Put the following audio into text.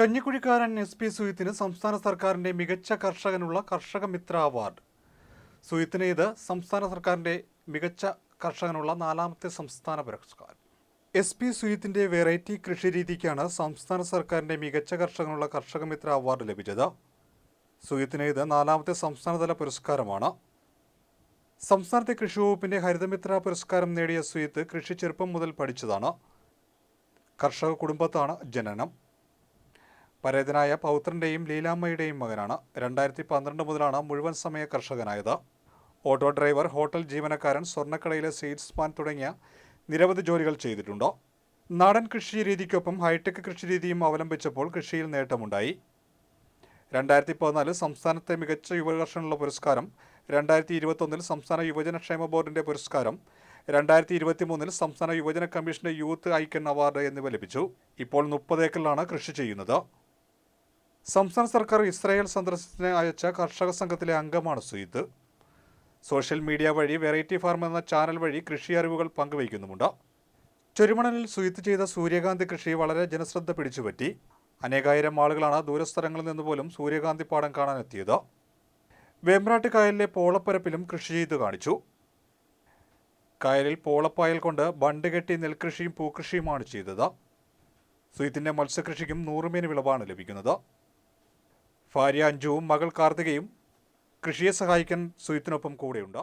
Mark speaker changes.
Speaker 1: കഞ്ഞിക്കുഴിക്കാരൻ S P സുയിത്തിന് സംസ്ഥാന സർക്കാരിന്റെ മികച്ച കർഷകനുള്ള കർഷക മിത്ര അവാർഡ്. സുയിത്തിന് ഇത് സംസ്ഥാന സർക്കാരിന്റെ മികച്ച കർഷകനുള്ള നാലാമത്തെ സംസ്ഥാന പുരസ്കാരം. എസ് പി സുയിത്തിന്റെ വെറൈറ്റി കൃഷിരീതിക്കാണ് സംസ്ഥാന സർക്കാരിന്റെ മികച്ച കർഷകനുള്ള കർഷക മിത്ര അവാർഡ് ലഭിച്ചത്. സുയിത്തിന് ഇത് നാലാമത്തെ സംസ്ഥാനതല പുരസ്കാരമാണ്. സംസ്ഥാനത്തെ കൃഷി വകുപ്പിന്റെ ഹരിതമിത്ര പുരസ്കാരം നേടിയ സുയിത്ത് കൃഷി ചെറുപ്പം മുതൽ പഠിച്ചതാണ്. കർഷക കുടുംബത്താണ് ജനനം. പരേതനായ പൗത്രന്റെയും ലീലാമ്മയുടെയും മകനാണ്. രണ്ടായിരത്തി പന്ത്രണ്ട് മുതലാണ് മുഴുവൻ സമയ കർഷകനായത്. ഓട്ടോ ഡ്രൈവർ ഹോട്ടൽ ജീവനക്കാരൻ സ്വർണക്കടയിലെ സെയിൽസ്മാൻ തുടങ്ങിയ നിരവധി ജോലികൾ ചെയ്തിട്ടുണ്ട്. നാടൻ കൃഷി രീതിക്കൊപ്പം ഹൈടെക് കൃഷി രീതിയും അവലംബിച്ചപ്പോൾ കൃഷിയിൽ നേട്ടമുണ്ടായി. രണ്ടായിരത്തി പതിനാല് സംസ്ഥാനത്തെ മികച്ച യുവകർഷനുള്ള പുരസ്കാരം രണ്ടായിരത്തി ഇരുപത്തൊന്നിൽ സംസ്ഥാന യുവജനക്ഷേമ ബോർഡിന്റെ പുരസ്കാരം രണ്ടായിരത്തി ഇരുപത്തി മൂന്നിൽ സംസ്ഥാന യുവജന കമ്മീഷന്റെ യൂത്ത് ഐക്കൺ അവാർഡ് എന്നിവ ലഭിച്ചു. ഇപ്പോൾ മുപ്പത് ഏക്കറിലാണ് കൃഷി ചെയ്യുന്നത്. സംസ്ഥാന സർക്കാർ ഇസ്രായേൽ സന്ദർശനത്തിന് അയച്ച കർഷക സംഘത്തിലെ അംഗമാണ് സുയിദ് സോഷ്യൽ മീഡിയ വഴി വെറൈറ്റി ഫാർം എന്ന ചാനൽ വഴി കൃഷി അറിവുകൾ പങ്കുവയ്ക്കുന്നുമുണ്ട്. ചുരുമണലിൽ സുയിത്ത് ചെയ്ത സൂര്യകാന്തി കൃഷി വളരെ ജനശ്രദ്ധ പിടിച്ചുപറ്റി. അനേകായിരം ആളുകളാണ് ദൂരസ്ഥലങ്ങളിൽ നിന്ന് പോലും സൂര്യകാന്തി പാടം കാണാനെത്തിയത്. വേമ്പ്രാട്ട് കായലിലെ പോളപ്പരപ്പിലും കൃഷി ചെയ്തു കാണിച്ചു. കായലിൽ പോളപ്പായൽ കൊണ്ട് ബണ്ട് കെട്ടി നെൽകൃഷിയും പൂക്കൃഷിയുമാണ് ചെയ്തത്. സുയിത്തിന്റെ മത്സ്യകൃഷിക്കും നൂറുമേനി വിളവാണ് ലഭിക്കുന്നത്. ഭാര്യ അഞ്ജുവും മകൾ കാർത്തികയും കൃഷിയെ സഹായിക്കാൻ സുയിത്തിനൊപ്പം കൂടെയുണ്ട്.